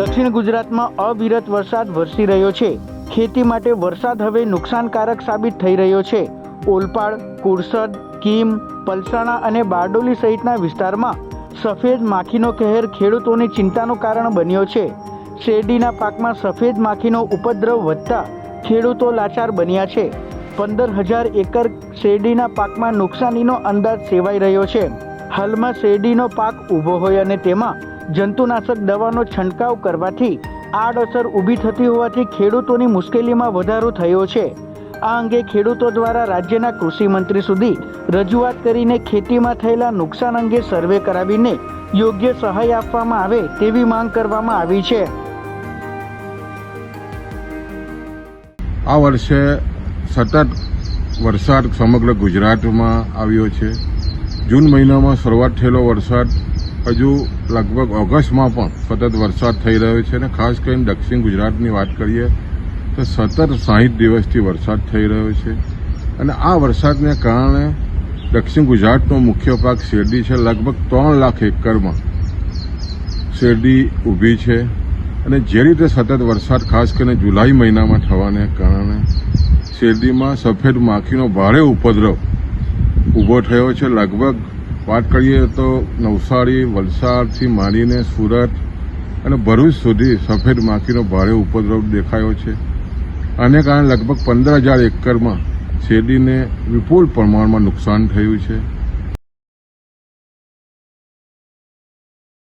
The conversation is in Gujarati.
દક્ષિણ ગુજરાતમાં અવિરત વરસાદ વરસી રહ્યો છે. ખેતી માટે વરસાદ હવે નુકસાનકારક સાબિત થઈ રહ્યો છે. ઓલપાડ, કુરસદ, કીમ, પલસાણા અને બારડોલી સહિતના વિસ્તારમાં સફેદ માખીનો કહેર ખેડૂતોની ચિંતાનું કારણ બન્યો છે. શેરડીના પાકમાં સફેદ માખીનો ઉપદ્રવ વધતા ખેડૂતો લાચાર બન્યા છે. પંદર હજાર એકર શેરડીના પાકમાં નુકસાનીનો અંદાજ સેવાઈ રહ્યો છે. હાલમાં શેરડીનો પાક ઊભો હોય અને તેમાં જંતુનાશક દવાનો છંટકાવ કરવાથી આડઅસર ઊભી થતી હોવાથી ખેડૂતોની મુશ્કેલીમાં વધારો થયો છે. આ અંગે ખેડૂતો દ્વારા રાજ્યના કૃષિ મંત્રી સુધી રજૂઆત કરીને ખેતીમાં થયેલા નુકસાન અંગે સર્વે કરાવીને યોગ્ય સહાય આપવામાં આવે તેવી માંગ કરવામાં આવી છે. આ વર્ષે સતત વરસાદ સમગ્ર ગુજરાતમાં આવ્યો છે. જૂન મહિનામાં શરૂઆત થયેલો વરસાદ હજુ લગભગ ઓગસ્ટમાં પણ સતત વરસાદ થઈ રહ્યો છે અને ખાસ કરીને દક્ષિણ ગુજરાતની વાત કરીએ તો સતત સાહીઠ દિવસથી વરસાદ થઈ રહ્યો છે. અને આ વરસાદને કારણે દક્ષિણ ગુજરાતનો મુખ્ય પાક શેરડી છે. લગભગ ત્રણ લાખ એકરમાં શેરડી ઊભી છે. અને જે રીતે સતત વરસાદ ખાસ કરીને જુલાઈ મહિનામાં થવાને કારણે શેરડીમાં સફેદ માખીનો ભારે ઉપદ્રવ ઊભો થયો છે. લગભગ વાત કરીએ તો નવસારી, વલસાડથી માંડીને સુરત અને ભરૂચ સુધી સફેદ માખીનો ભારે ઉપદ્રવ દેખાયો છે. આને કારણે લગભગ પંદર હજાર એકરમાં શેરડીને વિપુલ પ્રમાણમાં નુકસાન થયું છે.